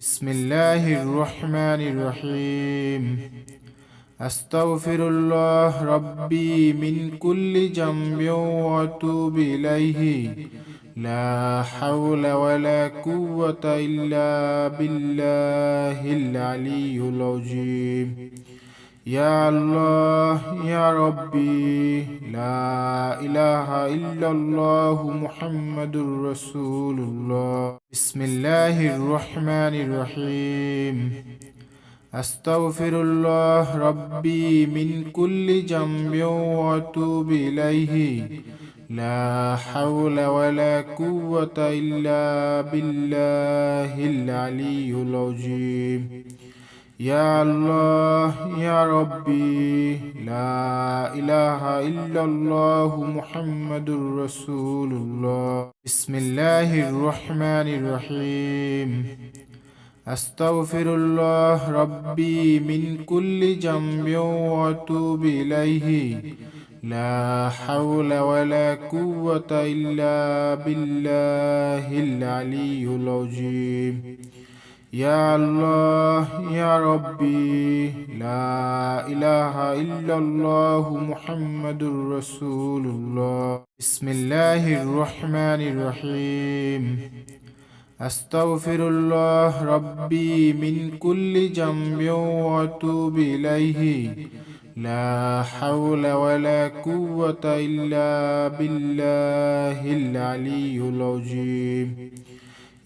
بسم الله الرحمن الرحيم. أستغفر الله ربي من كل جنب وأتوب إليه. لا حول ولا قوة إلا بالله العلي العظيم. يا الله يا ربي لا إله إلا الله محمد رسول الله. بسم الله الرحمن الرحيم. أستغفر الله ربي من كل جنب وأتوب إليه. لا حول ولا قوة إلا بالله العلي العظيم. يا الله يا ربي لا إله إلا الله محمد رسول الله. بسم الله الرحمن الرحيم. أستغفر الله ربي من كل جنب وأتوب إليه. لا حول ولا قوة إلا بالله العلي العظيم. يا الله يا ربي لا إله إلا الله محمد رسول الله. بسم الله الرحمن الرحيم. أستغفر الله ربي من كل جنب وأتوب إليه. لا حول ولا قوة إلا بالله العلي العظيم.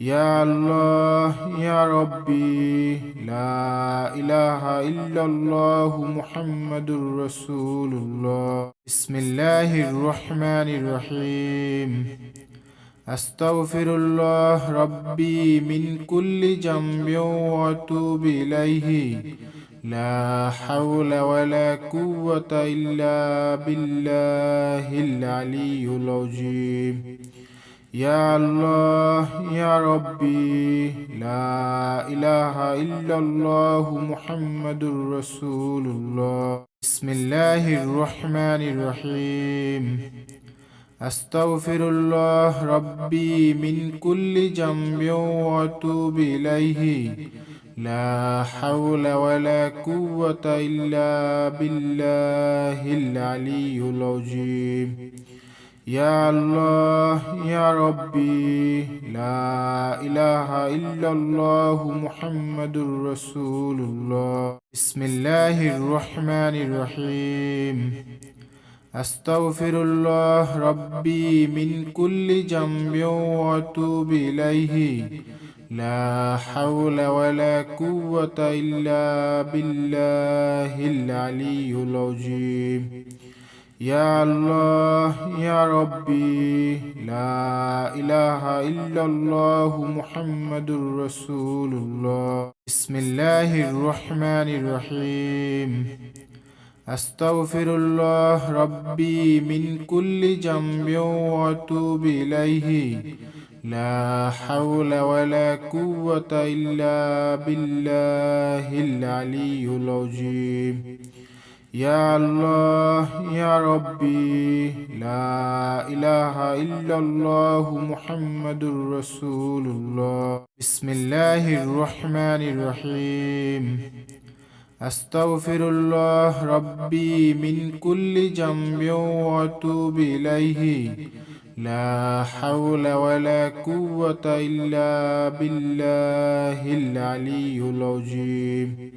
يا الله يا ربي لا إله إلا الله محمد رسول الله. بسم الله الرحمن الرحيم. أستغفر الله ربي من كل جنب وأتوب إليه. لا حول ولا قوة إلا بالله العلي العظيم. يا الله يا ربي لا إله إلا الله محمد رسول الله. بسم الله الرحمن الرحيم. أستغفر الله ربي من كل جنب وأتوب إليه. لا حول ولا قوة إلا بالله العلي العظيم. يا الله يا ربي لا إله إلا الله محمد رسول الله. بسم الله الرحمن الرحيم. أستغفر الله ربي من كل جنب وأتوب إليه. لا حول ولا قوة إلا بالله العلي العظيم. يا الله يا ربي لا إله إلا الله محمد رسول الله. بسم الله الرحمن الرحيم. أستغفر الله ربي من كل جنب وأتوب إليه. لا حول ولا قوة إلا بالله العلي العظيم. يا الله يا ربي لا إله إلا الله محمد رسول الله. بسم الله الرحمن الرحيم. أستغفر الله ربي من كل جنب وأتوب إليه. لا حول ولا قوة إلا بالله العلي العظيم.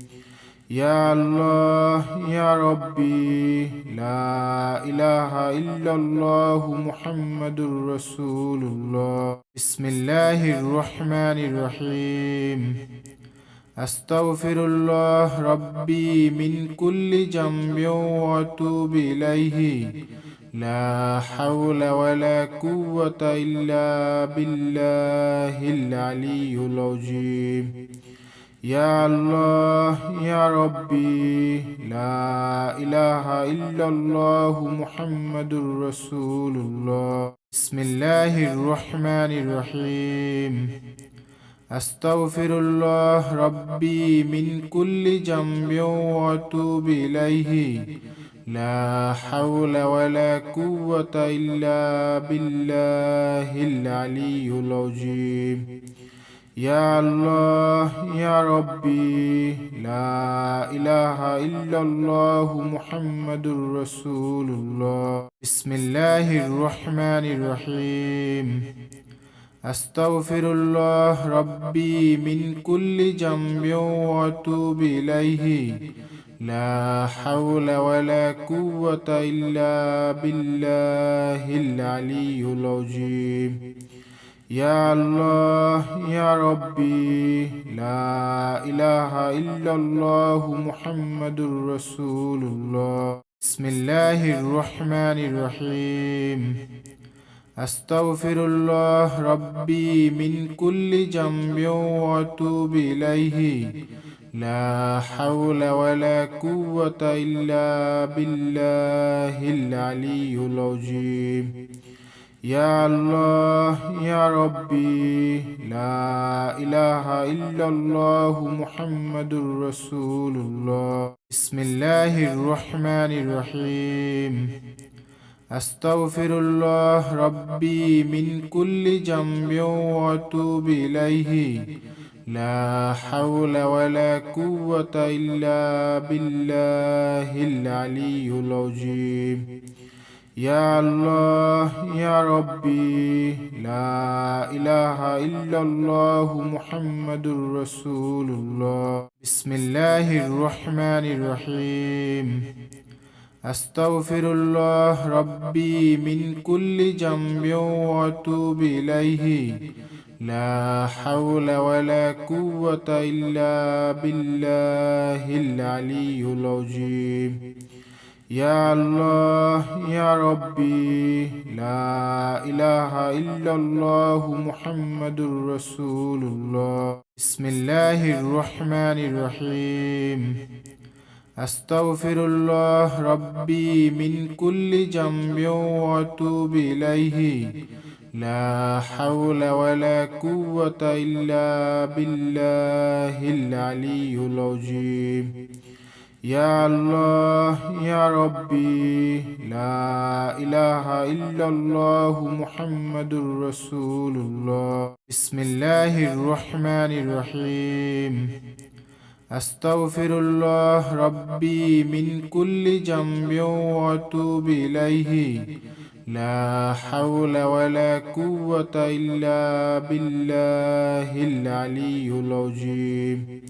يا الله يا ربي لا إله إلا الله محمد رسول الله. بسم الله الرحمن الرحيم. أستغفر الله ربي من كل جنب وأتوب إليه. لا حول ولا قوة إلا بالله العلي العظيم. يا الله يا ربي لا إله إلا الله محمد رسول الله. بسم الله الرحمن الرحيم. أستغفر الله ربي من كل جنب وأتوب إليه. لا حول ولا قوة إلا بالله العلي العظيم. يا الله يا ربي لا إله إلا الله محمد رسول الله. بسم الله الرحمن الرحيم. أستغفر الله ربي من كل جنب وأتوب إليه. لا حول ولا قوة إلا بالله العلي العظيم. يا الله يا ربي لا إله إلا الله محمد رسول الله. بسم الله الرحمن الرحيم. أستغفر الله ربي من كل جنب وأتوب إليه. لا حول ولا قوة إلا بالله العلي العظيم. يا الله يا ربي لا إله إلا الله محمد رسول الله. بسم الله الرحمن الرحيم. أستغفر الله ربي من كل جنب وأتوب إليه. لا حول ولا قوة إلا بالله العلي العظيم. يا الله يا ربي لا إله إلا الله محمد رسول الله. بسم الله الرحمن الرحيم. أستغفر الله ربي من كل جنب وأتوب إليه. لا حول ولا قوة إلا بالله العلي العظيم. يا الله يا ربي لا إله إلا الله محمد رسول الله. بسم الله الرحمن الرحيم. أستغفر الله ربي من كل جنب وأتوب إليه. لا حول ولا قوة إلا بالله العلي العظيم. يا الله يا ربي لا إله إلا الله محمد رسول الله. بسم الله الرحمن الرحيم. أستغفر الله ربي من كل جنب وأتوب إليه. لا حول ولا قوة إلا بالله العلي العظيم.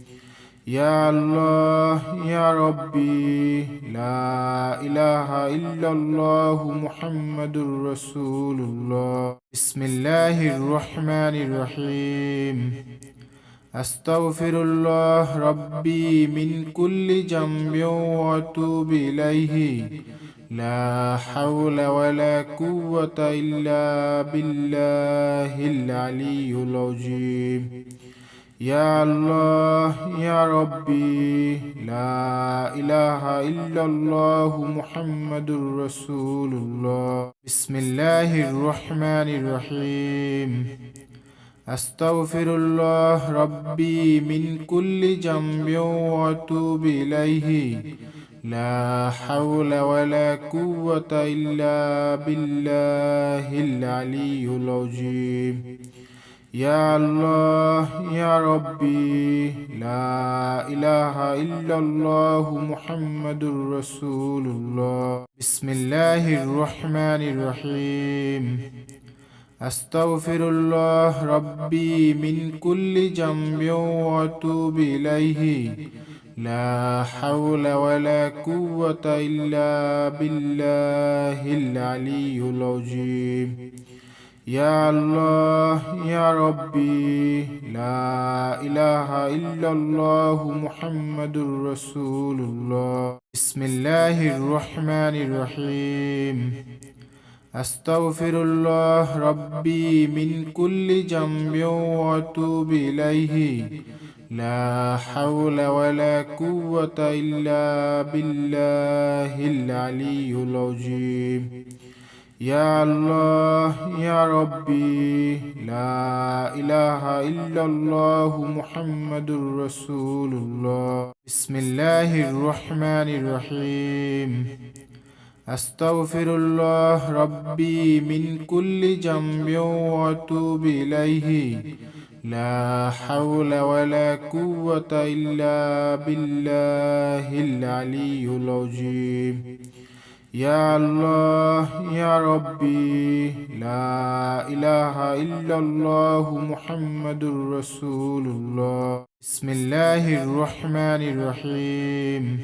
يا الله يا ربي لا إله إلا الله محمد رسول الله. بسم الله الرحمن الرحيم. أستغفر الله ربي من كل جنب وأتوب إليه. لا حول ولا قوة إلا بالله العلي العظيم. يا الله يا ربي لا إله إلا الله محمد رسول الله. بسم الله الرحمن الرحيم. أستغفر الله ربي من كل جنب وأتوب إليه. لا حول ولا قوة إلا بالله العلي العظيم. يا الله يا ربي لا إله إلا الله محمد رسول الله. بسم الله الرحمن الرحيم. أستغفر الله ربي من كل جنب وأتوب إليه. لا حول ولا قوة إلا بالله العلي العظيم. يا الله يا ربي لا إله إلا الله محمد رسول الله. بسم الله الرحمن الرحيم. أستغفر الله ربي من كل جنب وأتوب إليه. لا حول ولا قوة إلا بالله العلي العظيم. يا الله يا ربي لا إله إلا الله محمد رسول الله. بسم الله الرحمن الرحيم. أستغفر الله ربي من كل جنب وأتوب إليه. لا حول ولا قوة إلا بالله العلي العظيم. يا الله يا ربي لا إله إلا الله محمد رسول الله. بسم الله الرحمن الرحيم.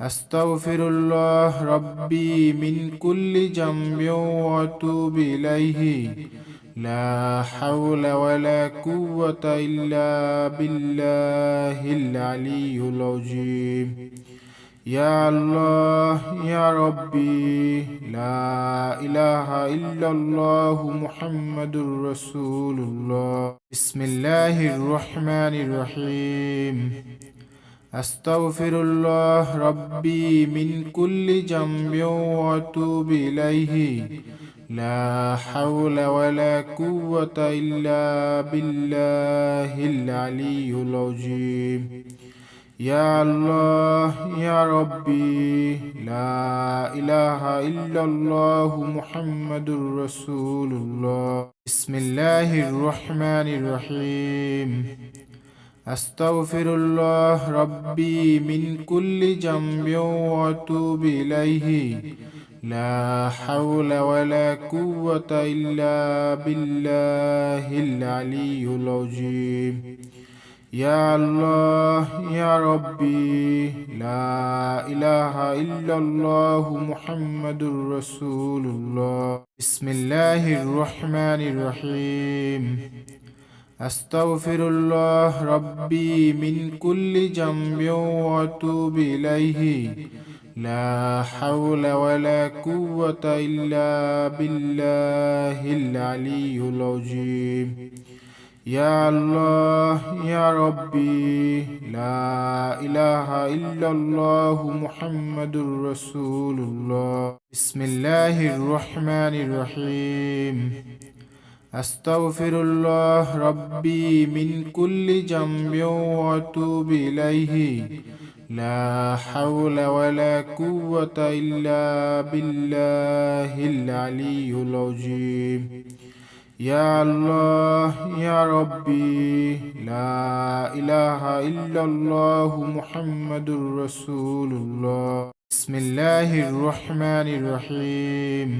أستغفر الله ربي من كل جنب وأتوب إليه. لا حول ولا قوة إلا بالله العلي العظيم. يا الله يا ربي لا إله إلا الله محمد رسول الله. بسم الله الرحمن الرحيم. أستغفر الله ربي من كل جنب وأتوب إليه. لا حول ولا قوة إلا بالله العلي العظيم. يا الله يا ربي لا إله إلا الله محمد رسول الله. بسم الله الرحمن الرحيم. أستغفر الله ربي من كل جنب وأتوب إليه. لا حول ولا قوة إلا بالله العلي العظيم. يا الله يا ربي لا إله إلا الله محمد رسول الله. بسم الله الرحمن الرحيم. أستغفر الله ربي من كل جنب وأتوب إليه. لا حول ولا قوة إلا بالله العلي العظيم. يا الله يا ربي لا إله إلا الله محمد رسول الله. بسم الله الرحمن الرحيم. أستغفر الله ربي من كل جنب وأتوب إليه. لا حول ولا قوة إلا بالله العلي العظيم. يا الله يا ربي لا إله إلا الله محمد رسول الله. بسم الله الرحمن الرحيم.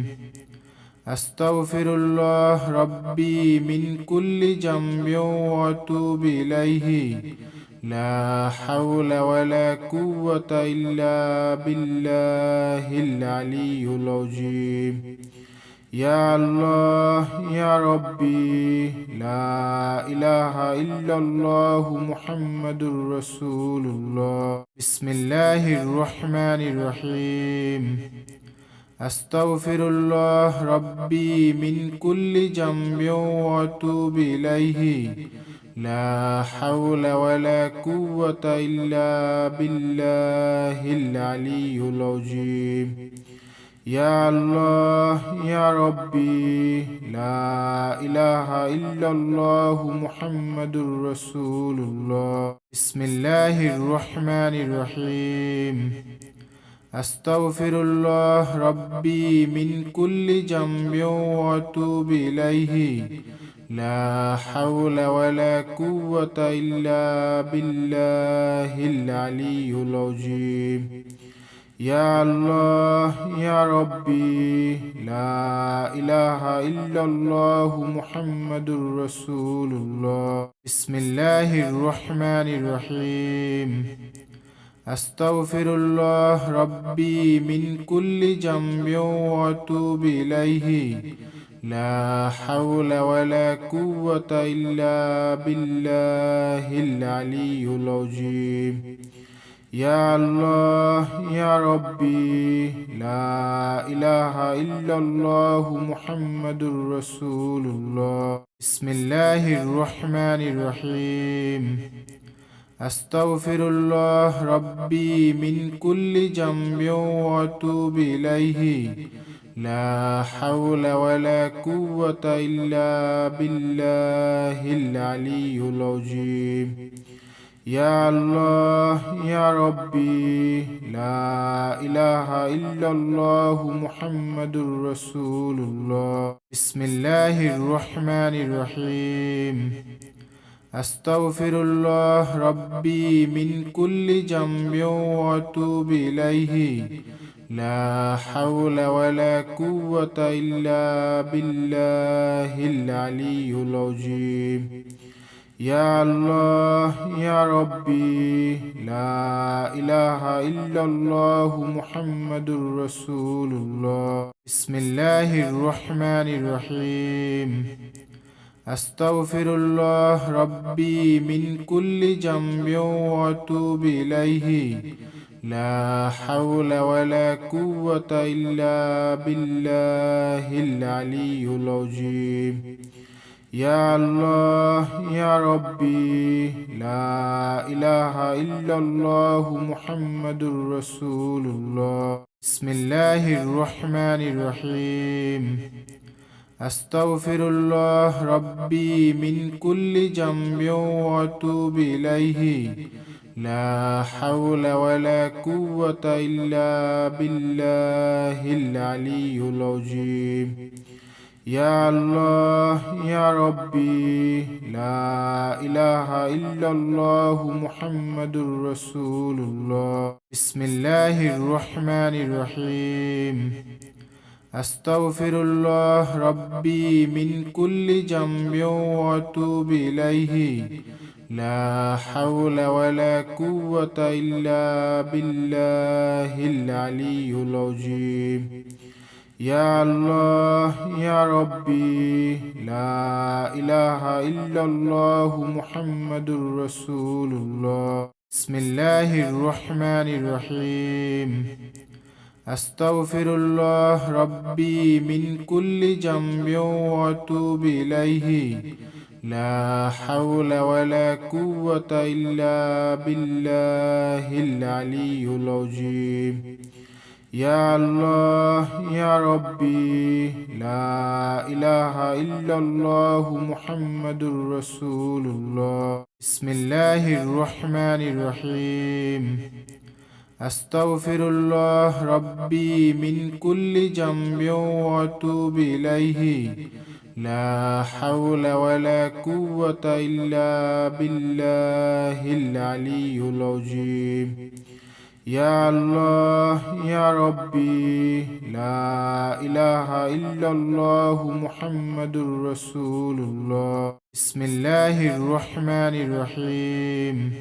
أستغفر الله ربي من كل جنب وأتوب إليه. لا حول ولا قوة إلا بالله العلي العظيم. يا الله يا ربي لا إله إلا الله محمد رسول الله. بسم الله الرحمن الرحيم. أستغفر الله ربي من كل جنب وأتوب إليه. لا حول ولا قوة إلا بالله العلي العظيم. يا الله يا ربي لا إله إلا الله محمد رسول الله. بسم الله الرحمن الرحيم. أستغفر الله ربي من كل جنب وأتوب إليه. لا حول ولا قوة إلا بالله العلي العظيم. يا الله يا ربي لا إله إلا الله محمد رسول الله. بسم الله الرحمن الرحيم. أستغفر الله ربي من كل جنب وأتوب إليه. لا حول ولا قوة إلا بالله العلي العظيم. يا الله يا ربي لا إله إلا الله محمد رسول الله. بسم الله الرحمن الرحيم. أستغفر الله ربي من كل جنب وأتوب إليه. لا حول ولا قوة إلا بالله العلي العظيم. يا الله يا ربي لا إله إلا الله محمد رسول الله. بسم الله الرحمن الرحيم. أستغفر الله ربي من كل جنب وأتوب إليه. لا حول ولا قوة إلا بالله العلي العظيم. يا الله يا ربي لا إله إلا الله محمد رسول الله. بسم الله الرحمن الرحيم. أستغفر الله ربي من كل جنب وأتوب إليه. لا حول ولا قوة إلا بالله العلي العظيم. يا الله يا ربي لا إله إلا الله محمد رسول الله. بسم الله الرحمن الرحيم. أستغفر الله ربي من كل جنب وأتوب إليه. لا حول ولا قوة إلا بالله العلي العظيم. يا الله يا ربي لا إله إلا الله محمد رسول الله. بسم الله الرحمن الرحيم. أستغفر الله ربي من كل جنب وأتوب إليه. لا حول ولا قوة إلا بالله العلي العظيم. يا الله يا ربي لا إله إلا الله محمد رسول الله. بسم الله الرحمن الرحيم. أستغفر الله ربي من كل جنب وأتوب إليه. لا حول ولا قوة إلا بالله العلي العظيم. يا الله يا ربي لا إله إلا الله محمد رسول الله. بسم الله الرحمن الرحيم. أستغفر الله ربي من كل جنب وأتوب إليه. لا حول ولا قوة إلا بالله العلي العظيم. يا الله يا ربي لا إله إلا الله محمد رسول الله. بسم الله الرحمن الرحيم.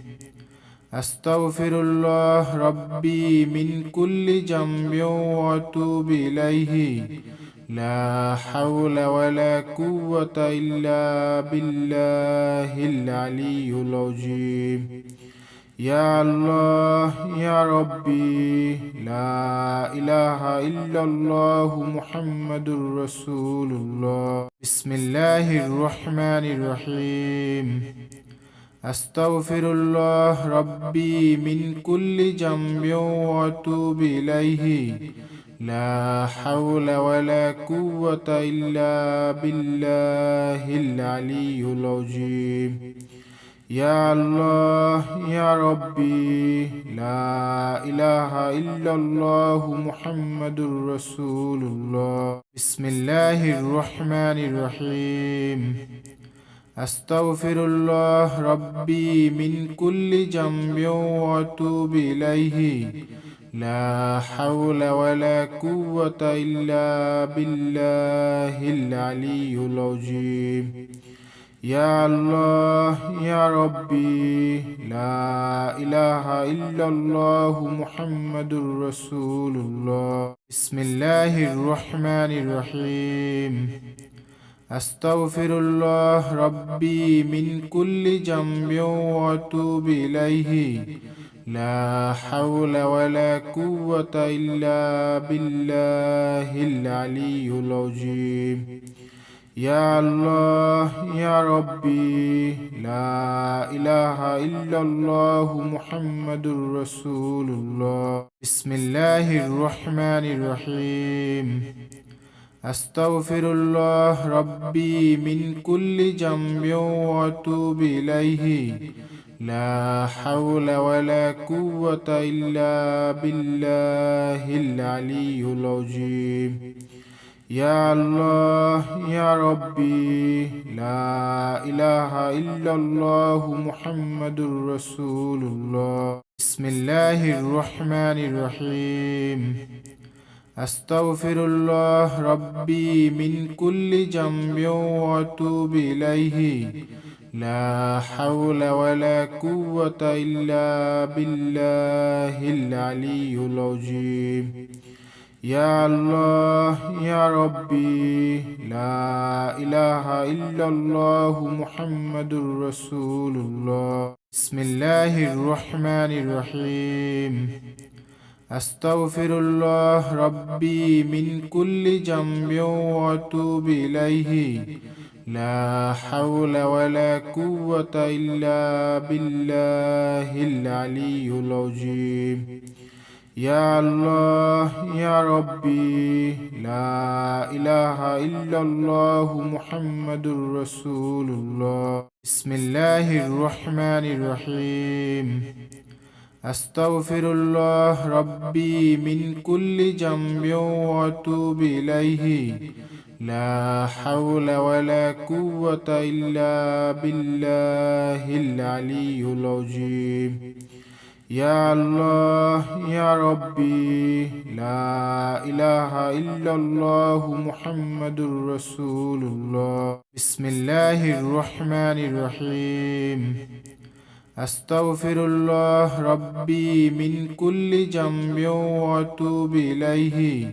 أستغفر الله ربي من كل جنب وأتوب إليه. لا حول ولا قوة إلا بالله العلي العظيم. يا الله يا ربي لا إله إلا الله محمد رسول الله. بسم الله الرحمن الرحيم. أستغفر الله ربي من كل جنب وأتوب إليه. لا حول ولا قوة إلا بالله العلي العظيم. يا الله يا ربي لا إله إلا الله محمد رسول الله. بسم الله الرحمن الرحيم. أستغفر الله ربي من كل جنب وأتوب إليه. لا حول ولا قوة إلا بالله العلي العظيم. يا الله يا ربي لا إله إلا الله محمد رسول الله. بسم الله الرحمن الرحيم. أستغفر الله ربي من كل جنب وأتوب إليه. لا حول ولا قوة إلا بالله العلي العظيم. يا الله يا ربي لا إله إلا الله محمد رسول الله. بسم الله الرحمن الرحيم. أستغفر الله ربي من كل جنب وأتوب إليه. لا حول ولا قوة إلا بالله العلي العظيم. يا الله يا ربي لا إله إلا الله محمد رسول الله. بسم الله الرحمن الرحيم. أستغفر الله ربي من كل جنب وأتوب إليه. لا حول ولا قوة إلا بالله العلي العظيم. يا الله يا ربي لا إله إلا الله محمد رسول الله. بسم الله الرحمن الرحيم. أستغفر الله ربي من كل جنب وأتوب إليه. لا حول ولا قوة إلا بالله العلي العظيم. يا الله يا ربي لا إله إلا الله محمد رسول الله. بسم الله الرحمن الرحيم. أستغفر الله ربي من كل جنب وأتوب إليه. لا حول ولا قوة إلا بالله العلي العظيم. يا الله يا ربي لا إله إلا الله محمد رسول الله. بسم الله الرحمن الرحيم. أستغفر الله ربي من كل جنب وأتوب إليه.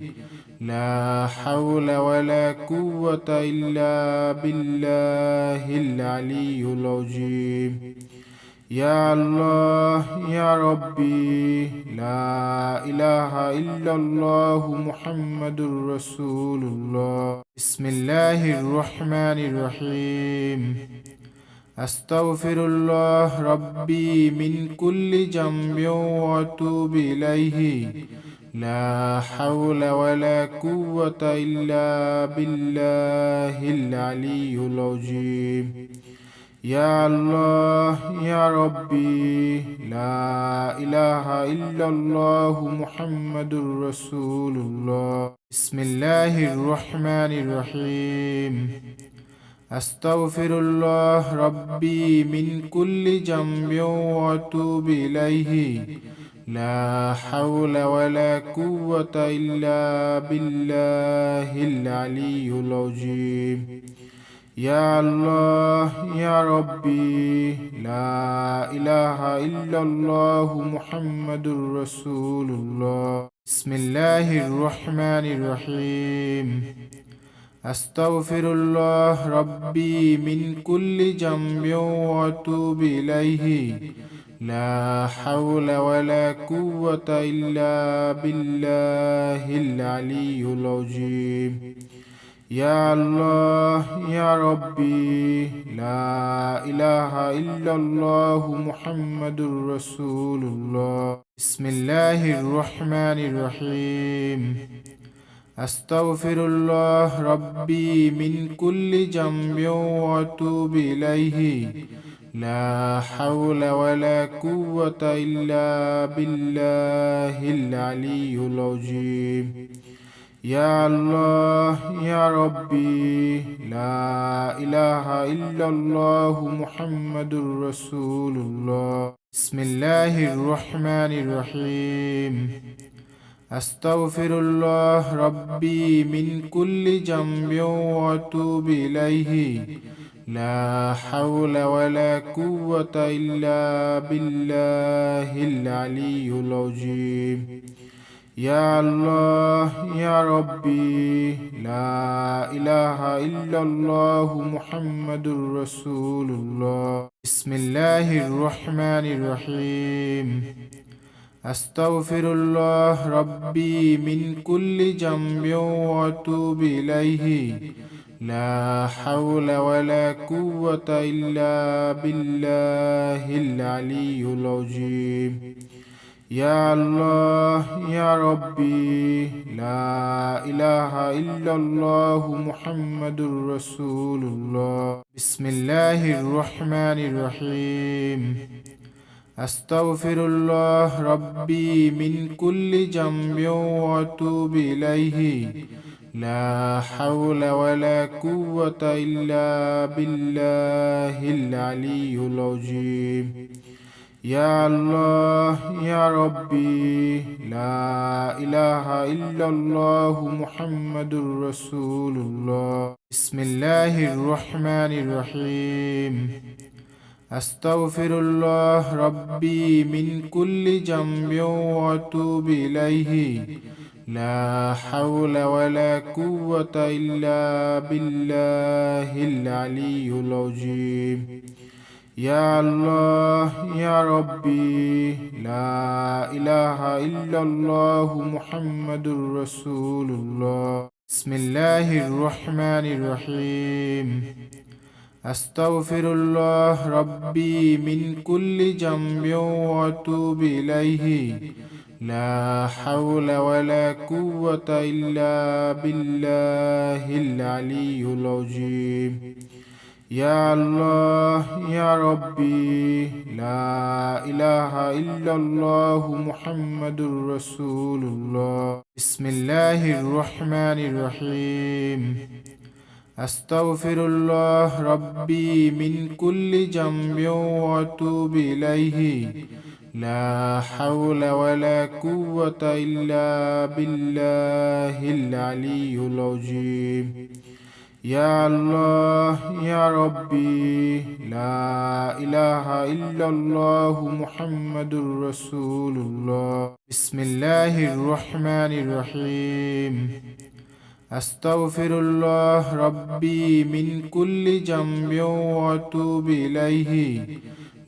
لا حول ولا قوة إلا بالله العلي العظيم. يا الله يا ربي لا إله إلا الله محمد رسول الله. بسم الله الرحمن الرحيم. أستغفر الله ربي من كل جنب وأتوب إليه. لا حول ولا قوة إلا بالله العلي العظيم. يا الله يا ربي لا إله إلا الله محمد رسول الله. بسم الله الرحمن الرحيم. أستغفر الله ربي من كل جنب وأتوب إليه. لا حول ولا قوة إلا بالله العلي العظيم. يا الله يا ربي لا إله إلا الله محمد رسول الله. بسم الله الرحمن الرحيم. أستغفر الله ربي من كل جنب وأتوب إليه. لا حول ولا قوة إلا بالله العلي العظيم. يا الله يا ربي لا إله إلا الله محمد رسول الله. بسم الله الرحمن الرحيم. أستغفر الله ربي من كل جنب وأتوب إليه. لا حول ولا قوة إلا بالله العلي العظيم. يا الله يا ربي لا إله إلا الله محمد رسول الله. بسم الله الرحمن الرحيم. أستغفر الله ربي من كل جنب وأتوب إليه. لا حول ولا قوة إلا بالله العلي العظيم. يا الله يا ربي لا إله إلا الله محمد رسول الله. بسم الله الرحمن الرحيم. أستغفر الله ربي من كل جنب وأتوب إليه. لا حول ولا قوة إلا بالله العلي العظيم. يا الله يا ربي لا إله إلا الله محمد رسول الله. بسم الله الرحمن الرحيم. أستغفر الله ربي من كل جنب وأتوب إليه. لا حول ولا قوة إلا بالله العلي العظيم. يا الله يا ربي لا إله إلا الله محمد رسول الله. بسم الله الرحمن الرحيم. أستغفر الله ربي من كل جنب وأتوب إليه. لا حول ولا قوة إلا بالله العلي العظيم. يا الله يا ربي لا إله إلا الله محمد رسول الله. بسم الله الرحمن الرحيم. أستغفر الله ربي من كل جنب وأتوب إليه. لا حول ولا قوة إلا بالله العلي العظيم. يا الله يا ربي لا إله إلا الله محمد رسول الله. بسم الله الرحمن الرحيم. أستغفر الله ربي من كل جنب وأتوب إليه. لا حول ولا قوة إلا بالله العلي العظيم. يا الله يا ربي لا إله إلا الله محمد رسول الله. بسم الله الرحمن الرحيم. أستغفر الله ربي من كل جنب وأتوب إليه.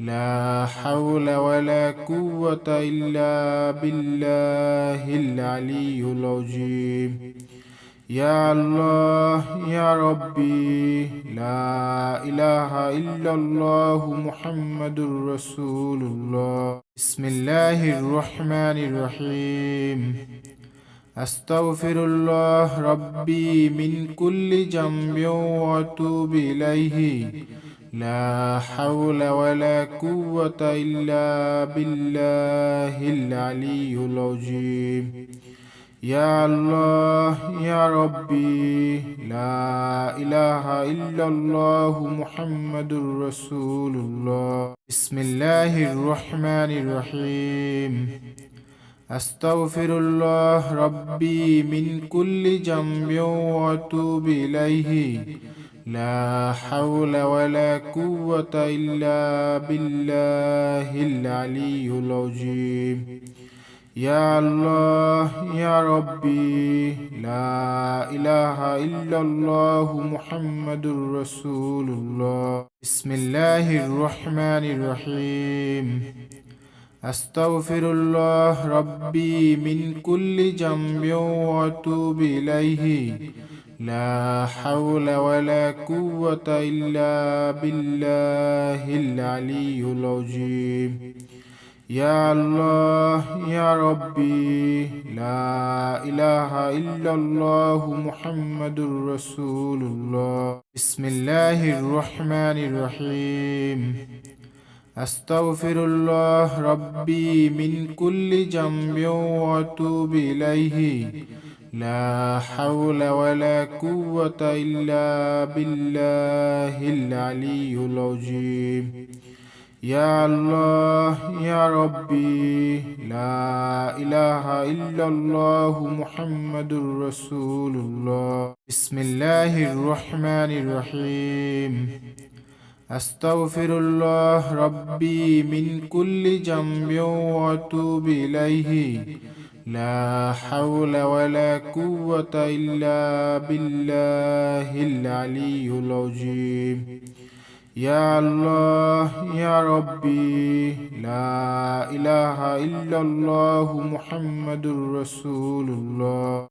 لا حول ولا قوة إلا بالله العلي العظيم. يا الله يا ربي لا إله إلا الله محمد رسول الله. بسم الله الرحمن الرحيم. أستغفر الله ربي من كل جنب وأتوب إليه. لا حول ولا قوة إلا بالله العلي العظيم. يا الله يا ربي لا إله إلا الله محمد رسول الله. بسم الله الرحمن الرحيم. أستغفر الله ربي من كل جنب وأتوب إليه. لا حول ولا قوة إلا بالله العلي العظيم. يا الله يا ربي لا إله إلا الله محمد رسول الله. بسم الله الرحمن الرحيم. أستغفر الله ربي من كل جنب وأتوب إليه. لا حول ولا قوة إلا بالله العلي العظيم. يا الله يا ربي لا إله إلا الله محمد رسول الله. بسم الله الرحمن الرحيم. أستغفر الله ربي من كل جنب وأتوب إليه. لا حول ولا قوة إلا بالله العلي العظيم. يا الله يا ربي لا إله إلا الله محمد رسول الله. بسم الله الرحمن الرحيم. أستغفر الله ربي من كل جنب وأتوب إليه. لا حول ولا قوة إلا بالله العلي العظيم. يا الله يا ربي لا إله إلا الله محمد رسول الله.